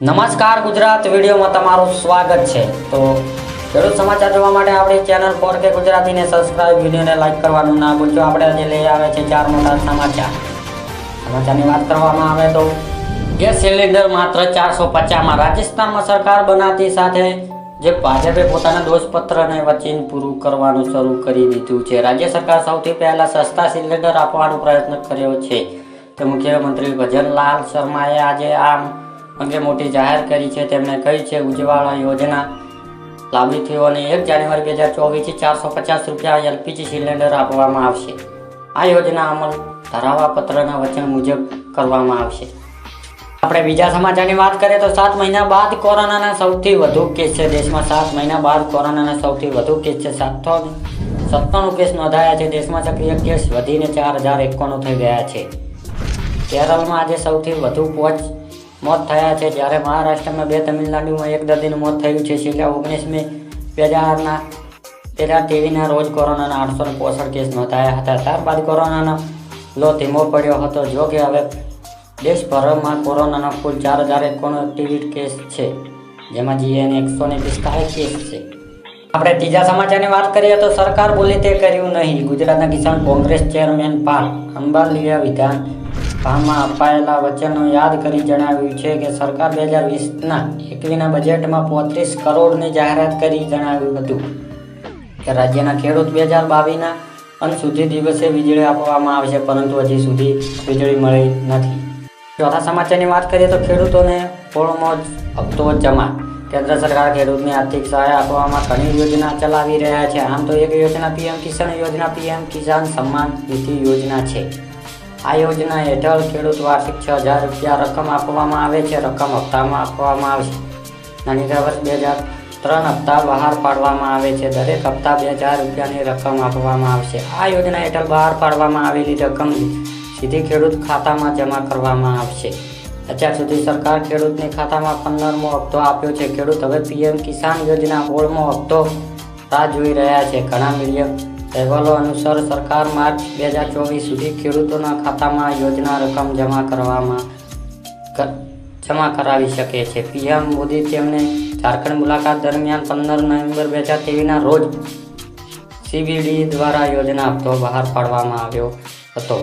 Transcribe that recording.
નમસ્કાર ગુજરાત વિડીયોમાં તમારું સ્વાગત છે. તો ખેડૂત સમાચાર જોવા માટે આપણી ચેનલ ફોર કે ગુજરાતીને સબસ્ક્રાઇબ વિડીયોને લાઇક કરવાનું ના ભૂલજો આપણે આજે લઈ આવે છે ચાર મોટા સમાચાર. સમાચારની વાત કરવામાં આવે તો ગેસ સિલિન્ડર માત્ર ચારસો પચાસમાં રાજસ્થાનમાં સરકાર બનાવતી સાથે જે ભાજપે પોતાના દોષપત્રને વચીન પૂરું કરવાનું શરૂ કરી દીધું છે. રાજ્ય સરકાર સૌથી પહેલાં સસ્તા સિલિન્ડર આપવાનો પ્રયત્ન કર્યો છે. તે મુખ્યમંત્રી ભજનલાલ શર્માએ આજે આ અંગે મોટી જાહેર કરી છે. તેમણે કહી છે ઉજવાળા યોજના લાભાર્થીઓને એક જાન્યુઆરી બે હજાર ચોવીસથી ચારસો પચાસ રૂપિયા એલપીજી સિલિન્ડર આપવામાં આવશે. આ યોજના અમલ ધરાવવા પત્રના વચન મુજબ કરવામાં આવશે. આપણે બીજા સમાચારની વાત કરીએ તો સાત મહિના બાદ કોરોનાના સૌથી વધુ કેસ છે. દેશમાં સાત મહિના બાદ કોરોનાના સૌથી વધુ કેસ છે. સાતસો સત્તાણું કેસ નોંધાયા છે. દેશમાં સક્રિય કેસ વધીને ચાર હજાર એકાણું થઈ ગયા છે. કેરળમાં આજે સૌથી વધુ પાંચ મોત થયા છે. જ્યારે મહારાષ્ટ્રમાં બે તમિલનાડુમાં એક દર્દીનું મોત થયું છે. છેલ્લા ઓગણીસમી બે હજારના બે હજાર તેવીસના રોજ કોરોનાના આઠસો ને પોસઠ કેસ નોંધાયા હતા. ત્યારબાદ કોરોનાનો લો ધીમો પડ્યો હતો. જો કે હવે દેશભરમાં કોરોનાના કુલ ચાર હજાર એકોણ કેસ છે, જેમાં જીએન એકસો ને પિસ્તાળીસ કેસ છે. આપણે ત્રીજા સમાચારની વાત કરીએ તો સરકાર બોલી તે કર્યું નહીં. ગુજરાતના કિસાન કોંગ્રેસ ચેરમેન પાલ અંબાલીયા વિધાન સભામાં અપાયેલા વચનો યાદ કરી જણાવ્યું છે કે સરકાર બે હજાર વીસના એકવીના બજેટમાં પોત્રીસ કરોડની જાહેરાત કરી જણાવ્યું હતું કે રાજ્યના ખેડૂત બે હજાર બાવીસના અંત સુધી દિવસે વીજળી આપવામાં આવશે, પરંતુ હજી સુધી વીજળી મળી નથી. ચોથા સમાચારની વાત કરીએ તો ખેડૂતોને પોળમો હપ્તો જમા. કેન્દ્ર સરકાર ખેડૂતને આર્થિક સહાય આપવામાં ઘણી યોજના ચલાવી રહ્યા છે. આમ તો એક યોજના પીએમ કિસાન યોજના, પીએમ કિસાન સન્માન નિધિ યોજના છે. આ યોજના હેઠળ ખેડૂત વાર્ષિક છ હજાર રૂપિયા રકમ આપવામાં આવે છે. રકમ હપ્તામાં આપવામાં આવશે. નાની વર્ષ બે હજાર ત્રણ હપ્તા બહાર પાડવામાં આવે છે. દરેક હપ્તા બે હજાર રૂપિયાની રકમ આપવામાં આવશે. આ યોજના હેઠળ બહાર પાડવામાં આવેલી રકમ સીધી ખેડૂત ખાતામાં જમા કરવામાં આવશે. અત્યાર સુધી સરકાર ખેડૂતને ખાતામાં પંદરમો હપ્તો આપ્યો છે. ખેડૂત હવે પીએમ કિસાન યોજના સોળમો હપ્તો રાહ જોઈ રહ્યા છે. ઘણા મીડિયમ અહેવાલો અનુસાર સરકાર માર્ચ બે હજાર ચોવીસ સુધી ખેડૂતોના ખાતામાં યોજના રકમ જમા કરવામાં જમા કરાવી શકે છે. પીએમ મોદી તેમણે ઝારખંડ મુલાકાત દરમિયાન પંદર નવેમ્બર બે હજાર તેવીસના રોજ સીબીડી દ્વારા યોજના હપ્તો બહાર પાડવામાં આવ્યો હતો.